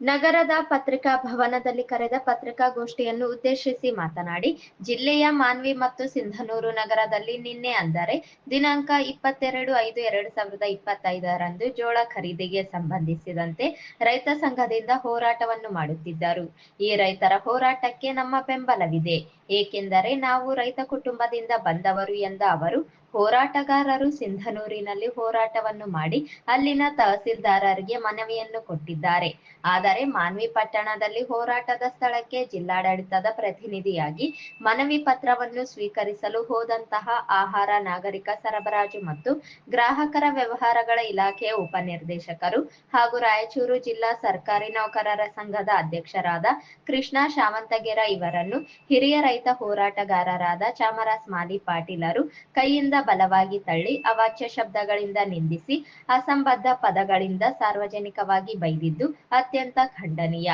ನಗರದ ಪತ್ರಿಕಾ ಭವನದಲ್ಲಿ ಕರೆದ ಪತ್ರಿಕಾಗೋಷ್ಠಿಯನ್ನು ಉದ್ದೇಶಿಸಿ ಮಾತನಾಡಿ, ಜಿಲ್ಲೆಯ ಮಾನ್ವಿ ಮತ್ತು ಸಿಂಧನೂರು ನಗರದಲ್ಲಿ ನಿನ್ನೆ ಅಂದರೆ ದಿನಾಂಕ ಇಪ್ಪತ್ತೆರಡು ಐದು ಎರಡು ಸಾವಿರದ ಇಪ್ಪತ್ತೈದರಂದು ಜೋಳ ಖರೀದಿಗೆ ಸಂಬಂಧಿಸಿದಂತೆ ರೈತ ಸಂಘದಿಂದ ಹೋರಾಟವನ್ನು ಮಾಡುತ್ತಿದ್ದರು. ಈ ರೈತರ ಹೋರಾಟಕ್ಕೆ ನಮ್ಮ ಬೆಂಬಲವಿದೆ. ಏಕೆಂದರೆ ನಾವು ರೈತ ಕುಟುಂಬದಿಂದ ಬಂದವರು ಎಂದ ಅವರು ಹೋರಾಟಗಾರರು ಸಿಂಧನೂರಿನಲ್ಲಿ ಹೋರಾಟವನ್ನು ಮಾಡಿ ಅಲ್ಲಿನ ತಹಸೀಲ್ದಾರರಿಗೆ ಮನವಿಯನ್ನು ಕೊಟ್ಟಿದ್ದಾರೆ. ಆದರೆ ಮಾನ್ವಿ ಪಟ್ಟಣದಲ್ಲಿ ಹೋರಾಟದ ಸ್ಥಳಕ್ಕೆ ಜಿಲ್ಲಾಡಳಿತದ ಪ್ರತಿನಿಧಿಯಾಗಿ ಮನವಿ ಪತ್ರವನ್ನು ಸ್ವೀಕರಿಸಲು ಹೋದಂತಹ ಆಹಾರ, ನಾಗರಿಕ ಸರಬರಾಜು ಮತ್ತು ಗ್ರಾಹಕರ ವ್ಯವಹಾರಗಳ ಇಲಾಖೆಯ ಉಪನಿರ್ದೇಶಕರು ಹಾಗೂ ರಾಯಚೂರು ಜಿಲ್ಲಾ ಸರ್ಕಾರಿ ನೌಕರರ ಸಂಘದ ಅಧ್ಯಕ್ಷರಾದ ಕೃಷ್ಣ ಶಾವಂತಗೆರ ಇವರನ್ನು ಹಿರಿಯ ರೈತ ಹೋರಾಟಗಾರರಾದ ಚಾಮರಾಸ್ ಮಾಲಿ ಪಾಟೀಲರು ಕೈಯಿಂದ ಬಲವಾಗಿ ತಳ್ಳಿ ಅವಾಚ್ಯ ಶಬ್ದಗಳಿಂದ ನಿಂದಿಸಿ, ಅಸಂಬದ್ಧ ಪದಗಳಿಂದ ಸಾರ್ವಜನಿಕವಾಗಿ ಬೈದಿದ್ದು ಅತ್ಯಂತ ಖಂಡನೀಯ.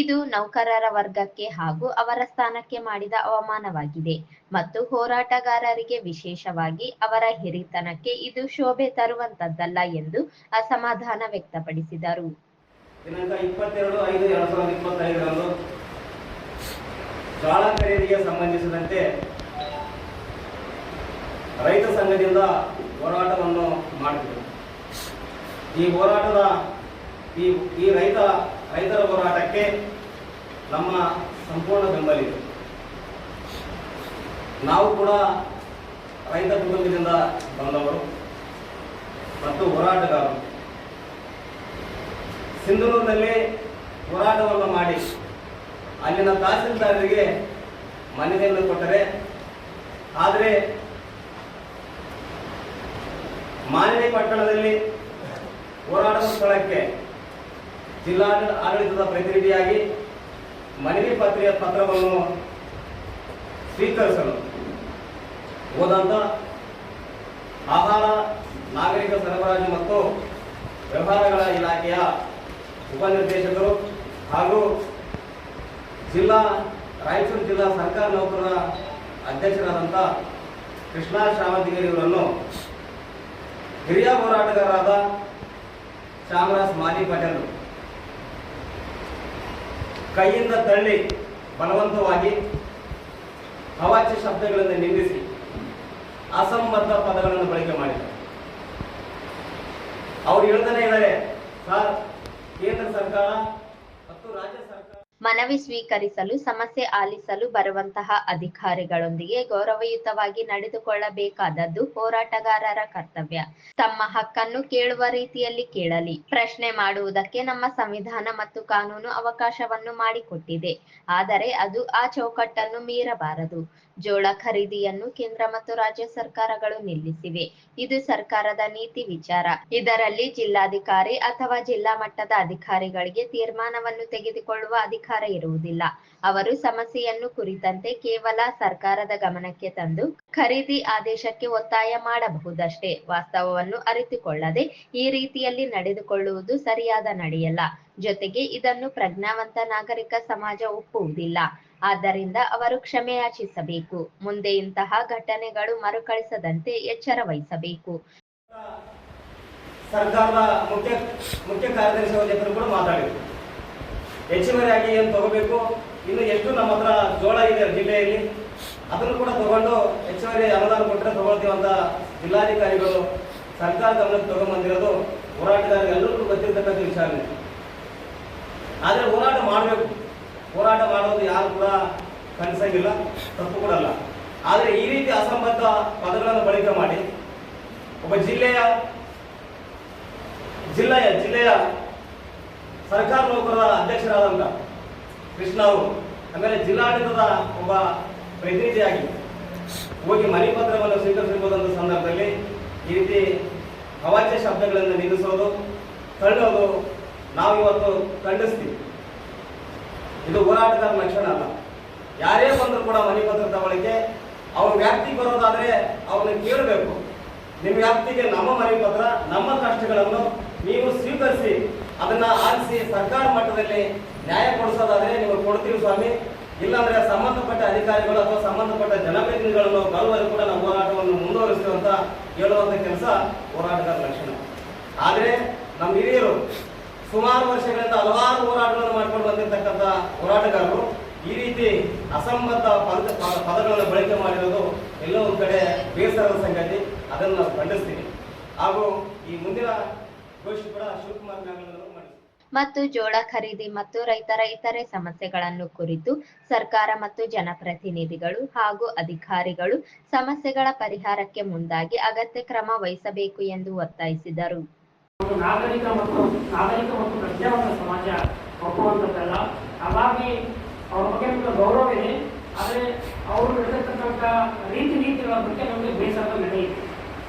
ಇದು ನೌಕರರ ವರ್ಗಕ್ಕೆ ಹಾಗೂ ಅವರ ಸ್ಥಾನಕ್ಕೆ ಮಾಡಿದ ಅವಮಾನವಾಗಿದೆ. ಮತ್ತು ಹೋರಾಟಗಾರರಿಗೆ ವಿಶೇಷವಾಗಿ ಅವರ ಹಿರಿತನಕ್ಕೆ ಇದು ಶೋಭೆ ತರುವಂತದ್ದಲ್ಲ ಎಂದು ಅಸಮಾಧಾನ ವ್ಯಕ್ತಪಡಿಸಿದರು. ದಿನಾಂಕ ಸಂಬಂಧಿಸಿದಂತೆ ರೈತ ಸಂಘದಿಂದ ಹೋರಾಟವನ್ನು ಮಾಡಿದರು. ಈ ಹೋರಾಟದ ಈ ಈ ರೈತ, ರೈತರ ಹೋರಾಟಕ್ಕೆ ನಮ್ಮ ಸಂಪೂರ್ಣ ಬೆಂಬಲಿದೆ ನಾವು ಕೂಡ ರೈತ ಕುಟುಂಬದಿಂದ ಬಂದವರು ಮತ್ತು ಹೋರಾಟಗಾರರು. ಸಿಂಧನೂರಿನಲ್ಲಿ ಹೋರಾಟವನ್ನು ಮಾಡಿ ಅಲ್ಲಿನ ತಹಸೀಲ್ದಾರರಿಗೆ ಮನವಿಯನ್ನು ಕೊಟ್ಟರೆ, ಆದರೆ ಮಾಲಿನ್ಯ ಪಟ್ಟಣದಲ್ಲಿ ಹೋರಾಟದ ಸ್ಥಳಕ್ಕೆ ಜಿಲ್ಲಾ ಆಡಳಿತದ ಪ್ರತಿನಿಧಿಯಾಗಿ ಮನವಿ ಪತ್ರಿಯ ಪತ್ರವನ್ನು ಸ್ವೀಕರಿಸಲು ಹೋದಂಥ ಆಹಾರ, ನಾಗರಿಕ ಸರಬರಾಜು ಮತ್ತು ವ್ಯವಹಾರಗಳ ಇಲಾಖೆಯ ಉಪನಿರ್ದೇಶಕರು ಹಾಗೂ ಜಿಲ್ಲಾ, ರಾಯಚೂರು ಜಿಲ್ಲಾ ಸರ್ಕಾರಿ ನೌಕರರ ಅಧ್ಯಕ್ಷರಾದಂಥ ಕೃಷ್ಣ ಶಾವಂತಿಗಿರಿ ಇವರನ್ನು ಹಿರಿಯ ಹೋರಾಟಗಾರರಾದ ಚಾಮರಾಜ್ ಮಾಲಿ ಪಟೇಲ್. ಕೈಯಿಂದ ತಳ್ಳಿ ಬಲವಂತವಾಗಿ ಅವಾಚ್ಯ ಶಬ್ದಗಳನ್ನು ನಿಂದಿಸಿ ಅಸಂಬದ್ಧ ಪದಗಳನ್ನು ಬಳಕೆ ಮಾಡಿದರು. ಅವ್ರು ಹೇಳ್ತಾನೆ ಇದ್ದಾರೆ, ಸರ್, ಕೇಂದ್ರ ಸರ್ಕಾರ ಮತ್ತು ರಾಜ್ಯ ಮನವಿ ಸ್ವೀಕರಿಸಲು, ಸಮಸ್ಯೆ ಆಲಿಸಲು ಬರುವಂತಹ ಅಧಿಕಾರಿಗಳೊಂದಿಗೆ ಗೌರವಯುತವಾಗಿ ನಡೆದುಕೊಳ್ಳಬೇಕಾದದ್ದು ಹೋರಾಟಗಾರರ ಕರ್ತವ್ಯ. ತಮ್ಮ ಹಕ್ಕನ್ನು ಕೇಳುವ ರೀತಿಯಲ್ಲಿ ಕೇಳಲಿ. ಪ್ರಶ್ನೆ ಮಾಡುವುದಕ್ಕೆ ನಮ್ಮ ಸಂವಿಧಾನ ಮತ್ತು ಕಾನೂನು ಅವಕಾಶವನ್ನು ಮಾಡಿಕೊಟ್ಟಿದೆ. ಆದರೆ ಅದು ಆ ಚೌಕಟ್ಟನ್ನು ಮೀರಬಾರದು. ಜೋಳ ಖರೀದಿಯನ್ನು ಕೇಂದ್ರ ಮತ್ತು ರಾಜ್ಯ ಸರ್ಕಾರಗಳು ನಿಲ್ಲಿಸಿವೆ. ಇದು ಸರ್ಕಾರದ ನೀತಿ ವಿಚಾರ. ಇದರಲ್ಲಿ ಜಿಲ್ಲಾಧಿಕಾರಿ ಅಥವಾ ಜಿಲ್ಲಾ ಮಟ್ಟದ ಅಧಿಕಾರಿಗಳಿಗೆ ತೀರ್ಮಾನವನ್ನು ತೆಗೆದುಕೊಳ್ಳುವ ಅಧಿಕಾರ ಇರುವುದಿಲ್ಲ. ಅವರು ಸಮಸ್ಯೆಯನ್ನು ಕುರಿತಂತೆ ಕೇವಲ ಸರ್ಕಾರದ ಗಮನಕ್ಕೆ ತಂದು ಖರೀದಿ ಆದೇಶಕ್ಕೆ ಒತ್ತಾಯ ಮಾಡಬಹುದಷ್ಟೇ. ವಾಸ್ತವವನ್ನು ಅರಿತುಕೊಳ್ಳದೆ ಈ ರೀತಿಯಲ್ಲಿ ನಡೆದುಕೊಳ್ಳುವುದು ಸರಿಯಾದ ನಡೆಯಲ್ಲ. ಜೊತೆಗೆ ಇದನ್ನು ಪ್ರಜ್ಞಾವಂತ ನಾಗರಿಕ ಸಮಾಜ ಒಪ್ಪುವುದಿಲ್ಲ. ಆದ್ದರಿಂದ ಅವರು ಕ್ಷಮೆಯಾಚಿಸಬೇಕು ಮುಂದೆ ಇಂತಹ ಘಟನೆಗಳು ಮರುಕಳಿಸದಂತೆ ಎಚ್ಚರ ವಹಿಸಬೇಕು. ಸರ್ಕಾರದ ಮುಖ್ಯ ಮುಖ್ಯ ಕಾರ್ಯದರ್ಶಿ ಮಾತಾಡಿದ್ರು. ಹೆಚ್ಚುವರಿಯಾಗಿ ಏನು ತಗೋಬೇಕು? ಇನ್ನು ಎಷ್ಟು ನಮ್ಮ ಹತ್ರ ಜೋಳ ಇದೆ ಜಿಲ್ಲೆಯಲ್ಲಿ? ಅದನ್ನು ಕೂಡ ತಗೊಂಡು ಹೆಚ್ಚುವರಿ ಅನುದಾನ ಕೊಟ್ಟರೆ ತಗೊಳ್ತೀವಿ ಅಂತ ಜಿಲ್ಲಾಧಿಕಾರಿಗಳು ಸರ್ಕಾರ ಗಮನಕ್ಕೆ ತಗೊಂಬಂದಿರೋದು ಹೋರಾಟಗಾರರಿಗೆ ಎಲ್ಲರಿಗೂ ಗೊತ್ತಿರ್ತಕ್ಕಂಥ ವಿಚಾರಣೆ. ಆದರೆ ಹೋರಾಟ ಮಾಡಬೇಕು. ಹೋರಾಟ ಮಾಡೋದು ಯಾರು ಕೂಡ ಕನಸಾಗಿಲ್ಲ, ತಪ್ಪು ಕೂಡ ಅಲ್ಲ. ಆದರೆ ಈ ರೀತಿ ಅಸಂಬದ್ಧ ಪದಗಳನ್ನು ಬಳಕೆ ಮಾಡಿ, ಒಬ್ಬ ಜಿಲ್ಲೆಯ ಜಿಲ್ಲೆಯ ಜಿಲ್ಲೆಯ ಸರ್ಕಾರ ನೌಕರರ ಅಧ್ಯಕ್ಷರಾದಂಥ ಕೃಷ್ಣ ಅವರು ಆಮೇಲೆ ಜಿಲ್ಲಾಡಳಿತದ ಒಬ್ಬ ಪ್ರತಿನಿಧಿಯಾಗಿ ಹೋಗಿ ಮನೆ ಪತ್ರವನ್ನು ಸಂದರ್ಭದಲ್ಲಿ ಈ ರೀತಿ ಅವಾಚ್ಯ ಶಬ್ದಗಳನ್ನು ನಿಲ್ಲಿಸೋದು ತಳ್ಳೋದು ನಾವು ಇವತ್ತು ಖಂಡಿಸ್ತೀವಿ. ಇದು ಹೋರಾಟದ ಲಕ್ಷಣ ಅಲ್ಲ. ಯಾರೇ ಬಂದರೂ ಕೂಡ ಮನೆ ಪತ್ರ ತಗೊಳ್ಳಿಕ್ಕೆ ಅವ್ರ ವ್ಯಾಪ್ತಿಗೆ ಬರೋದಾದ್ರೆ ಅವ್ರನ್ನ ಕೇಳಬೇಕು. ನಿಮ್ಮ ವ್ಯಾಪ್ತಿಗೆ ನಮ್ಮ ಮನೆ ಪತ್ರ ನಮ್ಮ ಕಷ್ಟಗಳನ್ನು ನೀವು ಸ್ವೀಕರಿಸಿ ಅದನ್ನ ಆರಿಸಿ ಸರ್ಕಾರ ಮಟ್ಟದಲ್ಲಿ ನ್ಯಾಯ ಕೊಡಿಸೋದಾದ್ರೆ ನೀವು ಕೊಡ್ತೀವಿ ಸ್ವಾಮಿ. ಇಲ್ಲಾಂದ್ರೆ ಸಂಬಂಧಪಟ್ಟ ಅಧಿಕಾರಿಗಳು ಅಥವಾ ಸಂಬಂಧಪಟ್ಟ ಜನಪ್ರತಿನಿಧಿಗಳನ್ನು ಬರುವಲ್ಲಿ ಕೂಡ ನಾವು ಹೋರಾಟವನ್ನು ಮುಂದುವರಿಸ್ತೇವೆ ಅಂತ ಹೇಳುವಂತ ಕೆಲಸ ಹೋರಾಟಗಾರ ಲಕ್ಷಣ ಆದರೆ ನಮ್ಮ ಹಿರಿಯರು ಸುಮಾರು ವರ್ಷಗಳಿಂದ ಹಲವಾರು ಹೋರಾಟಗಳನ್ನು ಮಾಡ್ಕೊಂಡು ಬಂದಿರತಕ್ಕಂಥ ಹೋರಾಟಗಾರರು ಈ ರೀತಿ ಅಸಂಬದ್ಧ ಪದ ಪದಗಳನ್ನು ಬಳಕೆ ಮಾಡಿರೋದು ಎಲ್ಲೋ ಒಂದು ಕಡೆ ಬೇಸರದ ಸಂಗತಿ. ಅದನ್ನು ನಾವು ಖಂಡಿಸ್ತೀವಿ. ಹಾಗೂ ಈ ಮುಂದಿನ ಘೋಷಿ ಕೂಡ ಶಿವಕುಮಾರ್ ಮಾಡಿಸ್ತೀವಿ ಮತ್ತು ಜೋಳ ಖರೀದಿ ಮತ್ತು ರೈತರ ಇತರೆ ಸಮಸ್ಯೆಗಳನ್ನು ಕುರಿತು ಸರ್ಕಾರ ಮತ್ತು ಜನಪ್ರತಿನಿಧಿಗಳು ಹಾಗೂ ಅಧಿಕಾರಿಗಳು ಸಮಸ್ಯೆಗಳ ಪರಿಹಾರಕ್ಕೆ ಮುಂದಾಗಿ ಅಗತ್ಯ ಕ್ರಮ ವಹಿಸಬೇಕು ಎಂದು ಒತ್ತಾಯಿಸಿದರು. ನಾಗರಿಕ ಮತ್ತು ನಾಗರಿಕ ಮತ್ತು ಪ್ರಜ್ಞಾವಂತ ಸಮಾಜ ಒಪ್ಪುವಂಥದ್ದಲ್ಲ. ಹಾಗಾಗಿ ಅವ್ರ ಬಗ್ಗೆ ನಮಗೆ ಗೌರವ ಇದೆ. ಆದರೆ ಅವರು ನಡೆದಿರ್ತಕ್ಕಂಥ ರೀತಿ ನೀತಿಗಳ ಬಗ್ಗೆ ನಮಗೆ ಬೇಸರ ನಡೆಯಿತು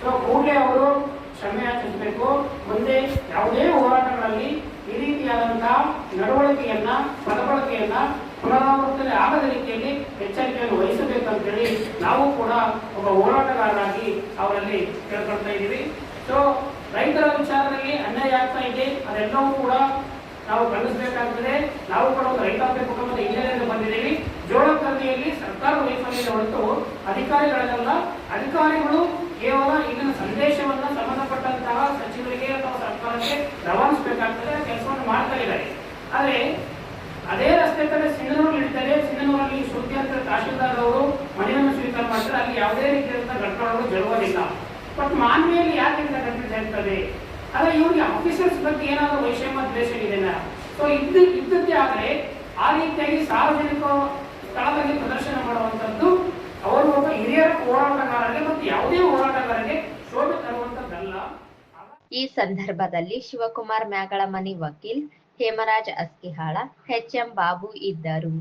ಸೊ ಕೂಡಲೇ ಅವರು ಕ್ಷಮೆ ಆಚರಿಸಬೇಕು. ಮುಂದೆ ಯಾವುದೇ ಹೋರಾಟಗಳಲ್ಲಿ ಈ ರೀತಿಯಾದಂತಹ ನಡವಳಿಕೆಯನ್ನ ಪದಬಳಕೆಯನ್ನ ಪುನರಾವರ್ತನೆ ಆಗದ ರೀತಿಯಲ್ಲಿ ಎಚ್ಚರಿಕೆಯನ್ನು ವಹಿಸಬೇಕಂತೇಳಿ ನಾವು ಕೂಡ ಒಬ್ಬ ಹೋರಾಟಗಾರರಾಗಿ ಅವರಲ್ಲಿ ಕೇಳ್ಕೊಳ್ತಾ ಇದ್ದೀವಿ. ಸೊ ರೈತರ ವಿಚಾರದಲ್ಲಿ ಅನ್ಯಾಯ ಆಗ್ತಾ ಇದೆ. ಅದೆಲ್ಲವೂ ಕೂಡ ನಾವು ಖಂಡಿಸಬೇಕಾಗ್ತದೆ. ನಾವು ಕೂಡ ಒಂದು ರೈತಾಪಿ ಕುಟುಂಬದ ಹಿನ್ನೆಲೆಯಿಂದ ಬಂದಿದ್ದೀವಿ. ಜೋಳ ಖರೀದಿಯಲ್ಲಿ ಸರ್ಕಾರ ವೈಫಲ್ಯದ ಹೊರತು ಅಧಿಕಾರಿಗಳಲ್ಲ. ಅಧಿಕಾರಿಗಳು ಕೇವಲ ಇಲ್ಲಿನ ಸಂದೇಶವನ್ನ ಸಂಬಂಧಪಟ್ಟಂತಹ ಸಚಿವರಿಗೆ ಅಥವಾ ಸರ್ಕಾರಕ್ಕೆ ರವಾನಿಸಬೇಕಾಗ್ತದೆ ಆ ಕೆಲಸವನ್ನು ಮಾಡ್ತಾ ಇದ್ದಾರೆ ಆದರೆ ಅದೇ ರಸ್ತೆ ಕಡೆ ಸಿಂಗನೂರಲ್ಲಿ ಇಡ್ತಾರೆ ಸಿಂಗನೂರಲ್ಲಿ ಸುದ್ದಿ ಅಂತ ತಹಶೀಲ್ದಾರ್ ಅವರು ಮನೆಯನ್ನು ಸ್ವೀಕಾರ ಮಾಡ್ತಾರೆ. ಅಲ್ಲಿ ಯಾವುದೇ ರೀತಿಯಾದಂಥ ಘಟನೆಗಳು ಜರುಗೋದಿಲ್ಲ. ಬಟ್ ಮಾನ್ವಿಯಲ್ಲಿ ಯಾಕೆ ಇಂಥ ಘಟನೆ ಜರುಗ್ತದೆ ಆದ್ರೆ ಇವರಿಗೆ ಆಫೀಸರ್ಸ್ ಬಗ್ಗೆ ಏನಾದರೂ ವೈಷಮ್ಯ, ದ್ವೇಷ ಇದೆ ಸೊ ಇದ್ದು, ಇದ್ದದ್ದೇ ಆದರೆ ಆ ರೀತಿಯಾಗಿ ಸಾರ್ವಜನಿಕ ಸ್ಥಳದಲ್ಲಿ ಪ್ರದರ್ಶನ ಮಾಡುವಂಥದ್ದು ಅವರು ಒಬ್ಬ ಹಿರಿಯ ಹೋರಾಟಗಾರರಿಗೆ ಮತ್ತು ಯಾವುದೇ ಹೋರಾಟಗಾರರಿಗೆ ಶೋಭೆ ತರುವಂಥದ್ದಲ್ಲ. ಈ ಸಂದರ್ಭದಲ್ಲಿ ಶಿವಕುಮಾರ್ ಮ್ಯಾಗಳಮನಿ ವಕೀಲ್ ಹೇಮರಾಜ್ ಅಸ್ಕಿಹಾಳ ಎಚ್ಎಂ ಬಾಬು ಇದ್ದರು